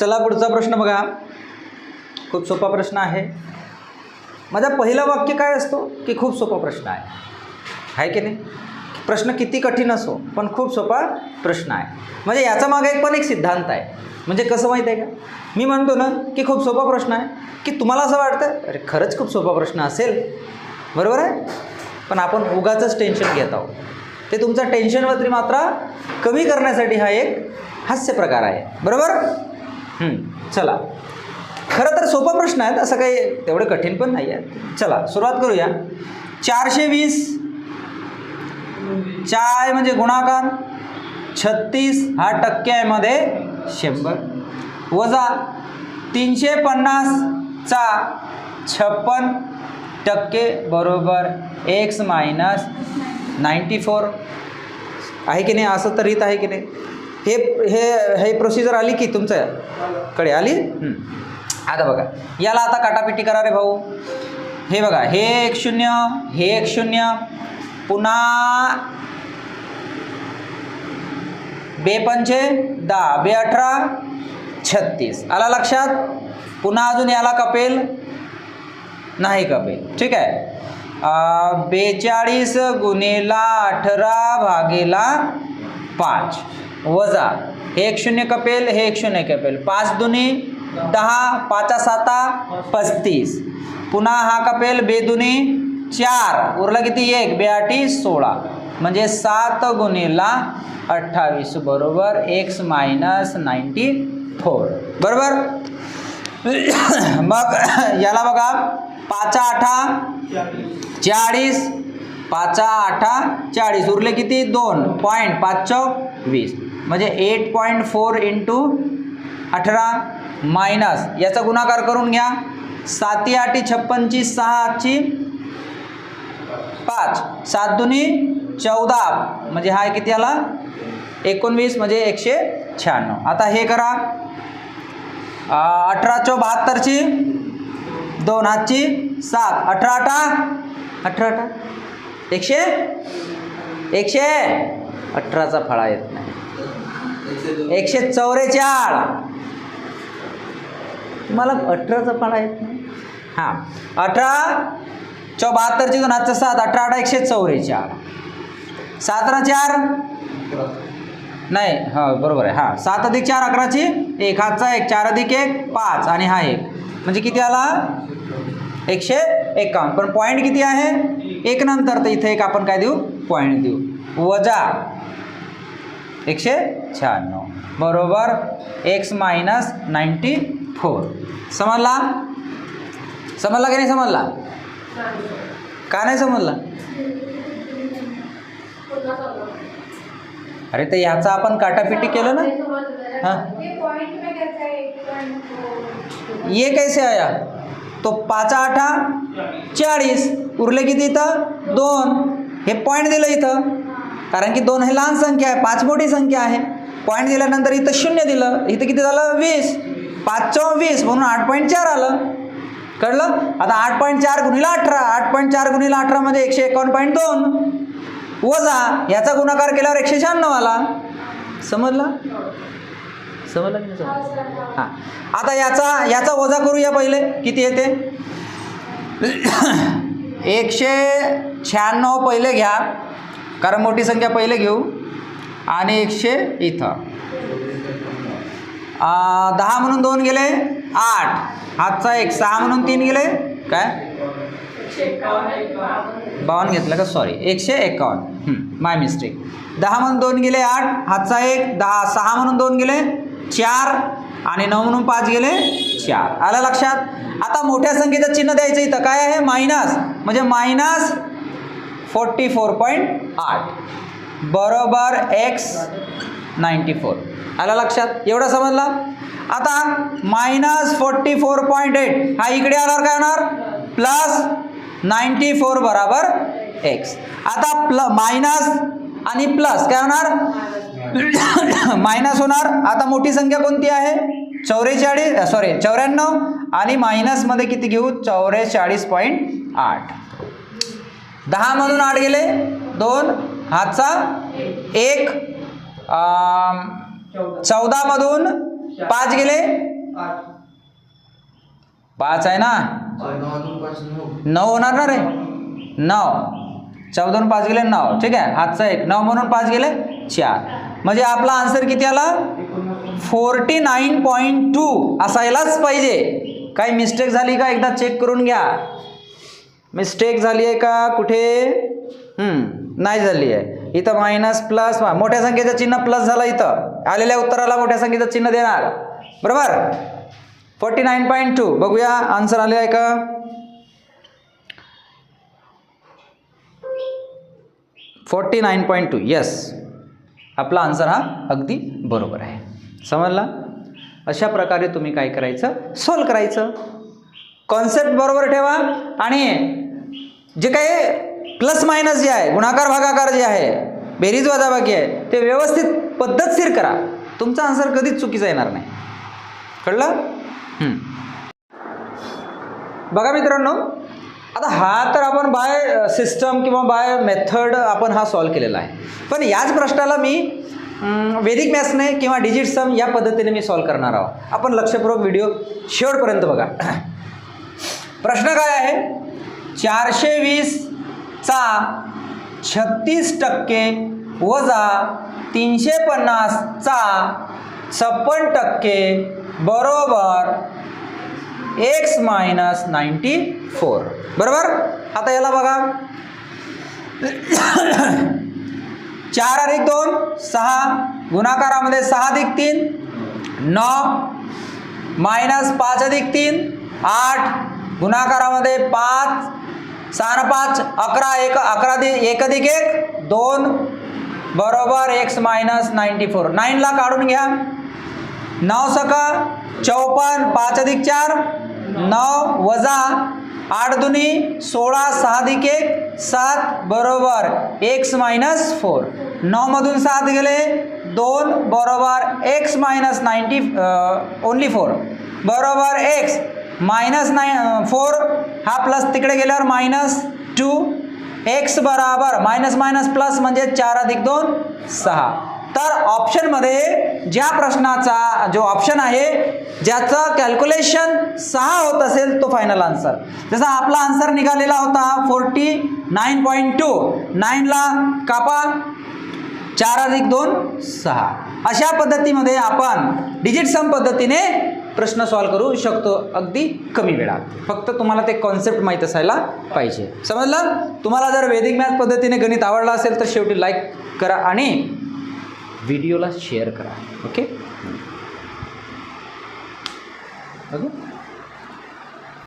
चला पुढचा प्रश्न बघा. खूप सोपा प्रश्न आहे. माझा पहिलं वाक्य काय असतो? की खूप सोपा प्रश्न आहे. आहे की नाही? प्रश्न किती कठीण असो पण खूप सोपा प्रश्न आहे. म्हणजे याचा मागे एक पण एक सिद्धांत आहे. म्हणजे कसं माहीत आहे का? मी म्हणतो ना की खूप सोपा प्रश्न आहे. की तुम्हाला असं वाटतं अरे खरंच खूप सोपा प्रश्न असेल. बरोबर आहे? पण आपण उगाचंच टेन्शन घेत आहोत. ते तुमचा टेन्शनवरती मात्र कमी करण्यासाठी हा एक हास्य प्रकार आहे. बरोबर? चला. खरं तर सोपा प्रश्न आहेत असं काही तेवढे कठीण पण नाही आहे. चला सुरुवात करूया. चारशे वीस चाय म्हणजे गुणाकार छत्तीस हा टक्क्यामध्ये शंभर. वजा तीनशे पन्नासचा छप्पन टक्के बरोबर एक्स मायनस नाईंटी फोर आहे की नाही? असं तर रीत आहे की नाही? हे हे हे प्रोसिजर आली की तुमच्याकडे? आली. आता बघा. याला आता काटापिटी करा रे भाऊ. हे बघा हे एक शून्य हे एक शून्य पुन्हा बे पंचे दहा. बे अठरा छत्तीस. आला लक्षात? पुन्हा अजून याला कपेल? नाही कपेल. ठीक आहे. बेचाळीस गुन्हेला अठरा भागेला पाच. वजा. हे एक शून्य कपेल हे एक शून्य कपेल. पाच दुनी दहा पाचा साता पस्तीस. पुन्हा हा कपेल बेदुनी चार. उरलं किती? एक. बेआटी सोळा. म्हणजे सात गुणीला अठ्ठावीस. बरोबर. एक्स मायनस नाईन्टी फोर बरोबर? मग याला बघा. पाचा आठा चाळीस. पाचा आठा चाळीस. उरले किती? दोन. पॉईंट पाच चौक वीस म्हणजे एट पॉईंट फोर इंटू अठरा मायनस याचा गुणाकार करून घ्या. साती आठी छप्पनची सहा आठची पाच. सात दुनी चौदा. म्हणजे हा किती आला? एकोणवीस म्हणजे एकशे शहाण्णव. आता हे करा. अठरा चौ बहात्तरची दोन हातची सात. अठरा अठरा अठरा एकशे? एकशे? अठराचा फळा येत नाही. एकशे चौवेचाळ तुम्हाला अठराचा पाडा येत नाही? हां. अठरा चौ बहात्तरची दोन आजचा सात अठरा अठरा एकशे चौवेचाळ सातरा चार? नाही हा बरोबर आहे. हां. सात अधिक चार अकराची एक. हातचा एक चार अधिक एक पाच. आणि हा एक. म्हणजे किती आला? एकशे एकावन्न. पण पॉईंट किती आहे? एक नंतर. तर इथे एक आपण काय देऊ? पॉईंट देऊ. वजा. एकशे शहाण्णव. बरोबर? एक्स मायनस नाईन्टी फोर समजला? समजला की नाही समजला? का नाही समजला? अरे तर याचा आपण काटापिटी केलं ना? हां. ये कैसे आया? तो पाच आठा चाळीस. उरले किती इथं? दोन. हे पॉईंट दिलं इथं. कारण की दोन हे लहान संख्या आहे पाच मोठी संख्या आहे. पॉईंट दिल्यानंतर इथं शून्य दिलं इथं किती झालं? वीस. पाच चौ वीस म्हणून आठ पॉईंट चार आलं. कळलं? आता आठ पॉईंट चार गुणिला अठरा आठ पॉईंट चार गुणिला अठरा म्हणजे एकशे एकावन्न पॉईंट दोन. वजा याचा गुणाकार केल्यावर एकशे शहाण्णव आला. समजला? समजलं की नाही समजलं? हां. आता याचा याचा वजा करूया पहिले. किती येते? एकशे शहाण्णव पहिले घ्या. कारण मोठी संख्या पहिले घेऊ. आणि एकशे इथं. दहा म्हणून दोन गेले आठ. हातचा एक सहा म्हणून तीन गेले काय? बावन्न घेतलं का? सॉरी एकशे एकावन्न. माय मिस्टेक दहा म्हणून दोन गेले आठ. हातचा एक दहा सहा म्हणून दोन गेले चार. आणि नऊ म्हणून पाच गेले चार. आलं लक्षात? आता मोठ्या संख्येचं चिन्ह द्यायचं इथं. काय आहे? मायनस म्हणजे मायनस फोर्टी फोर पॉईंट आठ. बरोबर एक्स नाईंटी फोर आला लक्षात? एवढं समजला? आता minus forty four point eight हा इकडे आल्यावर काय होणार? प्लस नाईंटी फोर बराबर एक्स आता प्ल मायनस आणि प्लस काय होणार? मायनस होणार. आता मोठी संख्या कोणती आहे? चौवेचाळीस सॉरी चौऱ्याण्णव. आणि मायनसमध्ये किती घेऊ? चौवेचाळीस पॉईंट आठ. दहा म्हणून आठ गेले. दोन हातचा. एक चौदामधून पाच गेले. पाच आहे ना? नऊ होणार ना रे? नऊ. चौदावरून पाच गेले नऊ. ठीक आहे. हातचा एक. नऊ म्हणून पाच गेले चार. म्हणजे आपला आन्सर किती आला? Forty nine point two. असायलाच पाहिजे. काही मिस्टेक झाली का एकदा चेक करून घ्या. मिस्टेक झाली आहे का? कुठे? नाही झाली आहे. इथं मायनस प्लस मोठ्या संख्येचं चिन्ह प्लस झालं इथं. आलेल्या उत्तराला मोठ्या संख्येचं चिन्ह देणार. बरोबर? फोर्टी नाईन पॉईंट टू बघूया आन्सर आले आहे का? Forty nine point two yes आपला आन्सर हा अगदी बरोबर आहे. समजला? अशा प्रकारे तुम्ही काय करायचं? सॉल्व करायचं. कॉन्सेप्ट बरोबर ठेवा. आणि जे काही प्लस मायनस जे आहे गुणाकार भागाकार जे आहे बेरीज वजाबाकी आहे ते व्यवस्थित पद्धतशीर करा. तुमचा आन्सर कधीच चुकीचा येणार नाही. कळलं? बघा मित्रांनो आता हा तर आपण बाय सिस्टम किंवा बाय मेथड आपण हा सॉल्व केलेला आहे. पण याच प्रश्नाला मी वेदिक मॅथ्सने किंवा डिजिट सम या पद्धतीने मी सॉल्व करणार आहोत. आपण लक्षपूर्वक व्हिडिओ शेवटपर्यंत बघा. प्रश्न काय आहे? चारशे वीसचा छत्तीस टक्के वजा तीनशे पन्नासचा छप्पन टक्के बरोबर एक्स मायनस नाईन्टी फोर. बरोबर? आता याला बघा. चार अधिक दोन सहा. गुणाकारामध्ये सहा अधिक तीन नऊ. मायनस पाच अधिक तीन आठ. गुणाकारामध्ये पाच चार पाच अकरा एक अकरा दि एक अधिक एक दोन बरोबर एक्स मायनस नाईन्टी फोर. नाईनला काढून घ्या. नऊ सका चौपन्न पाच अधिक चार नऊ वजा आठ दुनी सोळा सहा अधिक एक सात बरोबर एक्स मायनस फोर. नऊमधून सात गेले दोन बरोबर X minus ninety only four. बरोबर एक्स. मायनस नाईन फोर हा प्लस तिकडे गेल्यावर मायनस टू एक्स बराबर मायनस मायनस प्लस म्हणजे चार अधिक दोन सहा. तर ऑप्शनमध्ये ज्या प्रश्नाचा जो ऑप्शन आहे ज्याचं कॅल्क्युलेशन सहा होत असेल तो फायनल आन्सर जसा आपला आन्सर निघालेला होता फोर्टी नाईन पॉईंट टू. नाईनला कापा चार अधिक दोन सहा. अशा पद्धतीमध्ये आपण डिजिट सम पद्धतीने प्रश्न सॉल्व करू शकतो अगदी कमी वेळात. फक्त तुम्हाला ते कॉन्सेप्ट माहीत असायला पाहिजे. समजलं? तुम्हाला जर वेदिक मॅथ पद्धतीने गणित आवडलं असेल तर शेवटी लाईक करा आणि व्हिडिओला शेअर करा. Okay okay